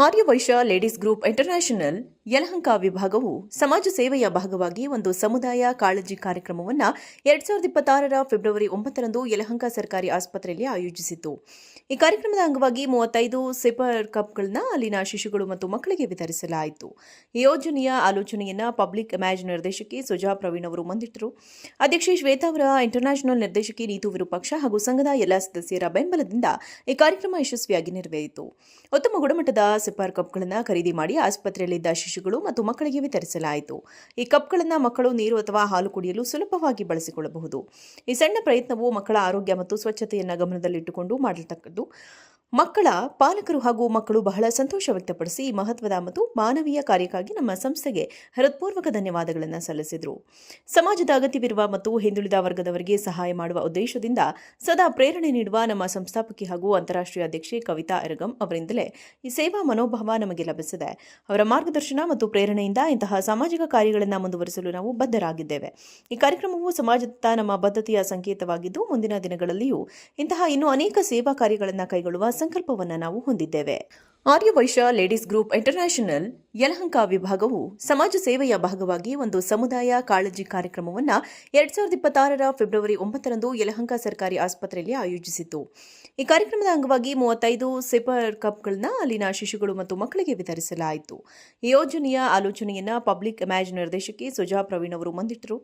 Aryavysya ladies group international Yelahanka ವಿಭಾಗವು ಸಮಾಜ ಸೇವೆಯ ಭಾಗವಾಗಿ ಒಂದು ಸಮುದಾಯ ಕಾಳಜಿ ಕಾರ್ಯಕ್ರಮವನ್ನು ಎರಡ್ ಸಾವಿರದ ಇಪ್ಪತ್ತಾರರ ಫೆಬ್ರವರಿ ಒಂಬತ್ತರಂದು ಯಲಹಂಕ ಸರ್ಕಾರಿ ಆಸ್ಪತ್ರೆಯಲ್ಲಿ ಆಯೋಜಿಸಿತ್ತು. ಈ ಕಾರ್ಯಕ್ರಮದ ಅಂಗವಾಗಿ ಮೂವತ್ತೈದು ಸಿಪರ್ ಕಪ್ಗಳನ್ನು ಅಲ್ಲಿನ ಶಿಶುಗಳು ಮತ್ತು ಮಕ್ಕಳಿಗೆ ವಿತರಿಸಲಾಯಿತು. ಈ ಯೋಜನೆಯ ಆಲೋಚನೆಯನ್ನ ಪಬ್ಲಿಕ್ ಇಮ್ಯಾಜ್ ನಿರ್ದೇಶಕಿ ಸುಜಾ ಪ್ರವೀಣ್ ಅವರು ಮುಂದಿಟ್ಟರು ಅಧ್ಯಕ್ಷೆ ಶ್ವೇತಾ ಅವರ ಇಂಟರ್ನ್ಯಾಷನಲ್ ನಿರ್ದೇಶಕಿ ನೀತು ವಿರೂಪಾಕ್ಷ ಹಾಗೂ ಸಂಘದ ಎಲ್ಲ ಸದಸ್ಯರ ಬೆಂಬಲದಿಂದ ಈ ಕಾರ್ಯಕ್ರಮ ಯಶಸ್ವಿಯಾಗಿ ನೆರವೇರಿತು. ಉತ್ತಮ ಗುಣಮಟ್ಟದ ಸಿಪರ್ ಕಪ್ಗಳನ್ನು ಖರೀದಿ ಮಾಡಿ ಆಸ್ಪತ್ರೆಯಲ್ಲಿದ್ದ ಶಿಶುಗಳು ಮತ್ತು ಮಕ್ಕಳಿಗೆ ವಿತರಿಸಲಾಯಿತು. ಈ ಕಪ್ಗಳನ್ನು ಮಕ್ಕಳು ನೀರು ಅಥವಾ ಹಾಲು ಕುಡಿಯಲು ಸುಲಭವಾಗಿ ಬಳಸಿಕೊಳ್ಳಬಹುದು. ಈ ಸಣ್ಣ ಪ್ರಯತ್ನವು ಮಕ್ಕಳ ಆರೋಗ್ಯ ಮತ್ತು ಸ್ವಚ್ಛತೆಯನ್ನು ಗಮನದಲ್ಲಿಟ್ಟುಕೊಂಡು ಮಾಡಲ್ತಕ್ಕದ್ದು. ಮಕ್ಕಳ, ಪಾಲಕರು ಹಾಗೂ ಮಕ್ಕಳು ಬಹಳ ಸಂತೋಷ ವ್ಯಕ್ತಪಡಿಸಿ ಈ ಮಹತ್ವದ ಮತ್ತು ಮಾನವೀಯ ಕಾರ್ಯಕ್ಕಾಗಿ ನಮ್ಮ ಸಂಸ್ಥೆಗೆ ಹೃತ್ಪೂರ್ವಕ ಧನ್ಯವಾದಗಳನ್ನು ಸಲ್ಲಿಸಿದರು. ಸಮಾಜದ ಅಗತ್ಯವಿರುವ ಮತ್ತು ಹಿಂದುಳಿದ ವರ್ಗದವರಿಗೆ ಸಹಾಯ ಮಾಡುವ ಉದ್ದೇಶದಿಂದ ಸದಾ ಪ್ರೇರಣೆ ನೀಡುವ ನಮ್ಮ ಸಂಸ್ಥಾಪಕಿ ಹಾಗೂ ಅಂತಾರಾಷ್ಟ್ರೀಯ ಅಧ್ಯಕ್ಷೆ ಕವಿತಾ ಎರಗಂ ಅವರಿಂದಲೇ ಈ ಸೇವಾ ಮನೋಭಾವ ನಮಗೆ ಲಭಿಸಿದೆ. ಅವರ ಮಾರ್ಗದರ್ಶನ ಮತ್ತು ಪ್ರೇರಣೆಯಿಂದ ಇಂತಹ ಸಾಮಾಜಿಕ ಕಾರ್ಯಗಳನ್ನು ಮುಂದುವರಿಸಲು ನಾವು ಬದ್ಧರಾಗಿದ್ದೇವೆ. ಈ ಕಾರ್ಯಕ್ರಮವು ಸಮಾಜದತ್ತ ನಮ್ಮ ಬದ್ಧತೆಯ ಸಂಕೇತವಾಗಿದ್ದು ಮುಂದಿನ ದಿನಗಳಲ್ಲಿಯೂ ಇಂತಹ ಇನ್ನೂ ಅನೇಕ ಸೇವಾ ಕಾರ್ಯಗಳನ್ನು ಕೈಗೊಳ್ಳುವ ಸಂಕಲ್ಪವನ್ನು ನಾವು ಹೊಂದಿದ್ದೇವೆ. Aryavysya ladies group international Yelahanka ವಿಭಾಗವು ಸಮಾಜ ಸೇವೆಯ ಭಾಗವಾಗಿ ಒಂದು ಸಮುದಾಯ ಕಾಳಜಿ ಕಾರ್ಯಕ್ರಮವನ್ನು ಎರಡ್ ಸಾವಿರದ ಇಪ್ಪತ್ತಾರರ ಫೆಬ್ರವರಿ ಒಂಬತ್ತರಂದು ಯಲಹಂಕ ಸರ್ಕಾರಿ ಆಸ್ಪತ್ರೆಯಲ್ಲಿ ಆಯೋಜಿಸಿತ್ತು. ಈ ಕಾರ್ಯಕ್ರಮದ ಅಂಗವಾಗಿ ಮೂವತ್ತೈದು ಸಿಪರ್ ಕಪ್ಗಳನ್ನು ಅಲ್ಲಿನ ಶಿಶುಗಳು ಮತ್ತು ಮಕ್ಕಳಿಗೆ ವಿತರಿಸಲಾಯಿತು. ಈ ಯೋಜನೆಯ ಆಲೋಚನೆಯನ್ನು ಪಬ್ಲಿಕ್ ಇಮ್ಯಾಜ್ ನಿರ್ದೇಶಕಿ ಸುಜಾ ಪ್ರವೀಣ್ ಅವರು ಮುಂದಿಟ್ಟರು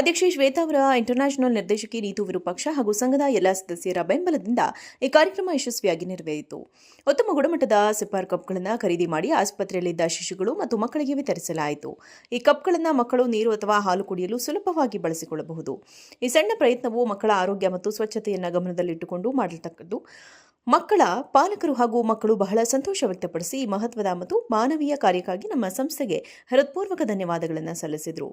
ಅಧ್ಯಕ್ಷೆ ಶ್ವೇತಾ ಅವರ ಇಂಟರ್ನ್ಯಾಷನಲ್ ನಿರ್ದೇಶಕಿ ನೀತು ವಿರೂಪಾಕ್ಷ ಹಾಗೂ ಸಂಘದ ಎಲ್ಲ ಸದಸ್ಯರ ಬೆಂಬಲದಿಂದ ಈ ಕಾರ್ಯಕ್ರಮ ಯಶಸ್ವಿಯಾಗಿ ನೆರವೇರಿತು. ಉತ್ತಮ ಗುಣಮಟ್ಟದ ಸಿಪಾರ್ ಕಪ್ಗಳನ್ನು ಖರೀದಿ ಮಾಡಿ ಆಸ್ಪತ್ರೆಯಲ್ಲಿದ್ದ ಶಿಶುಗಳು ಮತ್ತು ಮಕ್ಕಳಿಗೆ ವಿತರಿಸಲಾಯಿತು. ಈ ಕಪ್ಗಳನ್ನು ಮಕ್ಕಳು ನೀರು ಅಥವಾ ಹಾಲು ಕುಡಿಯಲು ಸುಲಭವಾಗಿ ಬಳಸಿಕೊಳ್ಳಬಹುದು. ಈ ಸಣ್ಣ ಪ್ರಯತ್ನವು ಮಕ್ಕಳ ಆರೋಗ್ಯ ಮತ್ತು ಸ್ವಚ್ಛತೆಯನ್ನು ಗಮನದಲ್ಲಿಟ್ಟುಕೊಂಡು ಮಾಡಲ್ತಕ್ಕದ್ದು ಮಕ್ಕಳ ಪಾಲಕರು ಹಾಗೂ ಮಕ್ಕಳು ಬಹಳ ಸಂತೋಷ ವ್ಯಕ್ತಪಡಿಸಿ ಮಹತ್ವದ ಮತ್ತು ಮಾನವೀಯ ಕಾರ್ಯಕ್ಕಾಗಿ ನಮ್ಮ ಸಂಸ್ಥೆಗೆ ಹೃತ್ಪೂರ್ವಕ ಧನ್ಯವಾದಗಳನ್ನು ಸಲ್ಲಿಸಿದರು.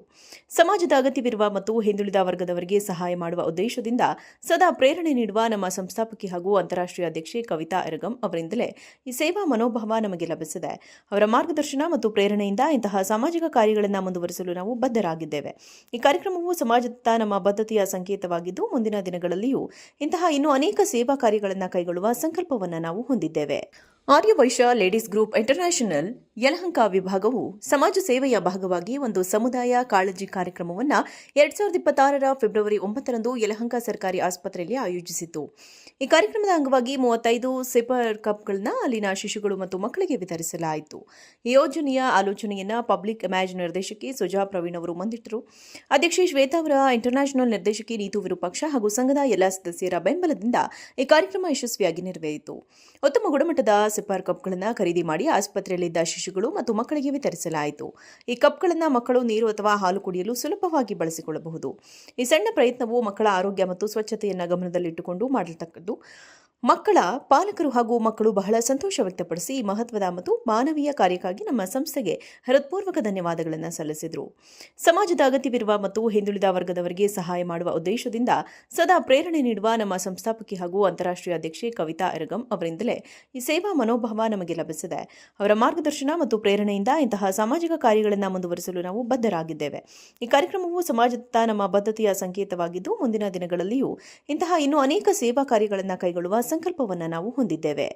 ಸಮಾಜದ ಅಗತ್ಯವಿರುವ ಮತ್ತು ಹಿಂದುಳಿದ ವರ್ಗದವರಿಗೆ ಸಹಾಯ ಮಾಡುವ ಉದ್ದೇಶದಿಂದ ಸದಾ ಪ್ರೇರಣೆ ನೀಡುವ ನಮ್ಮ ಸಂಸ್ಥಾಪಕಿ ಹಾಗೂ ಅಂತಾರಾಷ್ಟ್ರೀಯ ಅಧ್ಯಕ್ಷೆ ಕವಿತಾ ಎರಗಂ ಅವರಿಂದಲೇ ಈ ಸೇವಾ ಮನೋಭಾವ ನಮಗೆ ಲಭಿಸಿದೆ. ಅವರ ಮಾರ್ಗದರ್ಶನ ಮತ್ತು ಪ್ರೇರಣೆಯಿಂದ ಇಂತಹ ಸಾಮಾಜಿಕ ಕಾರ್ಯಗಳನ್ನು ಮುಂದುವರಿಸಲು ನಾವು ಬದ್ಧರಾಗಿದ್ದೇವೆ. ಈ ಕಾರ್ಯಕ್ರಮವು ಸಮಾಜದತ್ತ ನಮ್ಮ ಬದ್ಧತೆಯ ಸಂಕೇತವಾಗಿದ್ದು ಮುಂದಿನ ದಿನಗಳಲ್ಲಿಯೂ ಇಂತಹ ಇನ್ನೂ ಅನೇಕ ಸೇವಾ ಕಾರ್ಯಗಳನ್ನು ಕೈಗೊಳ್ಳುವ ಸಂಕಲ್ಪವನ್ನು ನಾವು ಹೊಂದಿದ್ದೇವೆ. Aryavysya ladies group international Yelahanka ವಿಭಾಗವು ಸಮಾಜ ಸೇವೆಯ ಭಾಗವಾಗಿ ಒಂದು ಸಮುದಾಯ ಕಾಳಜಿ ಕಾರ್ಯಕ್ರಮವನ್ನು ಎರಡ್ ಸಾವಿರದ ಇಪ್ಪತ್ತಾರರ ಫೆಬ್ರವರಿ ಒಂಬತ್ತರಂದು ಯಲಹಂಕ ಸರ್ಕಾರಿ ಆಸ್ಪತ್ರೆಯಲ್ಲಿ ಆಯೋಜಿಸಿತ್ತು. ಈ ಕಾರ್ಯಕ್ರಮದ ಅಂಗವಾಗಿ ಮೂವತ್ತೈದು ಸಿಪರ್ ಕಪ್ಗಳನ್ನು ಅಲ್ಲಿನ ಶಿಶುಗಳು ಮತ್ತು ಮಕ್ಕಳಿಗೆ ವಿತರಿಸಲಾಯಿತು. ಈ ಯೋಜನೆಯ ಆಲೋಚನೆಯನ್ನ ಪಬ್ಲಿಕ್ ಇಮ್ಯಾಜ್ ನಿರ್ದೇಶಕಿ ಸುಜಾ ಪ್ರವೀಣ್ ಅವರು ಮುಂದಿಟ್ಟರು ಅಧ್ಯಕ್ಷೆ ಶ್ವೇತಾ ಅವರ ಇಂಟರ್ನ್ಯಾಷನಲ್ ನಿರ್ದೇಶಕಿ ನೀತು ವಿರೂಪಾಕ್ಷ ಹಾಗೂ ಸಂಘದ ಎಲ್ಲ ಸದಸ್ಯರ ಬೆಂಬಲದಿಂದ ಈ ಕಾರ್ಯಕ್ರಮ ಯಶಸ್ವಿಯಾಗಿ ನೆರವೇರಿತು. ಉತ್ತಮ ಗುಣಮಟ್ಟದ ಸಿಪಾರ್ ಕಪ್ಗಳನ್ನು ಖರೀದಿ ಮಾಡಿ ಆಸ್ಪತ್ರೆಯಲ್ಲಿದ್ದ ಶಿಶುಗಳು ಮತ್ತು ಮಕ್ಕಳಿಗೆ ವಿತರಿಸಲಾಯಿತು. ಈ ಕಪ್ಗಳನ್ನು ಮಕ್ಕಳು ನೀರು ಅಥವಾ ಹಾಲು ಕುಡಿಯಲು ಸುಲಭವಾಗಿ ಬಳಸಿಕೊಳ್ಳಬಹುದು. ಈ ಸಣ್ಣ ಪ್ರಯತ್ನವು ಮಕ್ಕಳ ಆರೋಗ್ಯ ಮತ್ತು ಸ್ವಚ್ಛತೆಯನ್ನು ಗಮನದಲ್ಲಿಟ್ಟುಕೊಂಡು ಮಾಡಲ್ತಕ್ಕದ್ದು. ಮಕ್ಕಳ ಪಾಲಕರು ಹಾಗೂ ಮಕ್ಕಳು ಬಹಳ ಸಂತೋಷ ವ್ಯಕ್ತಪಡಿಸಿ ಮಹತ್ವದ ಮತ್ತು ಮಾನವೀಯ ಕಾರ್ಯಕ್ಕಾಗಿ ನಮ್ಮ ಸಂಸ್ಥೆಗೆ ಹೃತ್ಪೂರ್ವಕ ಧನ್ಯವಾದಗಳನ್ನು ಸಲ್ಲಿಸಿದರು. ಸಮಾಜದ ಅಗತ್ಯವಿರುವ ಮತ್ತು ಹಿಂದುಳಿದ ವರ್ಗದವರಿಗೆ ಸಹಾಯ ಮಾಡುವ ಉದ್ದೇಶದಿಂದ ಸದಾ ಪ್ರೇರಣೆ ನೀಡುವ ನಮ್ಮ ಸಂಸ್ಥಾಪಕಿ ಹಾಗೂ ಅಂತಾರಾಷ್ಟ್ರೀಯ ಅಧ್ಯಕ್ಷೆ ಕವಿತಾ ಅರಗಂ ಅವರಿಂದಲೇ ಈ ಸೇವಾ ಮನೋಭಾವ ನಮಗೆ ಲಭಿಸಿದೆ. ಅವರ ಮಾರ್ಗದರ್ಶನ ಮತ್ತು ಪ್ರೇರಣೆಯಿಂದ ಇಂತಹ ಸಾಮಾಜಿಕ ಕಾರ್ಯಗಳನ್ನು ಮುಂದುವರಿಸಲು ನಾವು ಬದ್ಧರಾಗಿದ್ದೇವೆ. ಈ ಕಾರ್ಯಕ್ರಮವು ಸಮಾಜದತ್ತ ನಮ್ಮ ಬದ್ಧತೆಯ ಸಂಕೇತವಾಗಿದ್ದು ಮುಂದಿನ ದಿನಗಳಲ್ಲಿಯೂ ಇಂತಹ ಇನ್ನೂ ಅನೇಕ ಸೇವಾ ಕಾರ್ಯಗಳನ್ನು ಕೈಗೊಳ್ಳುವ ಸಂಕಲ್ಪವನ್ನು ನಾವು ಹೊಂದಿದ್ದೇವೆ.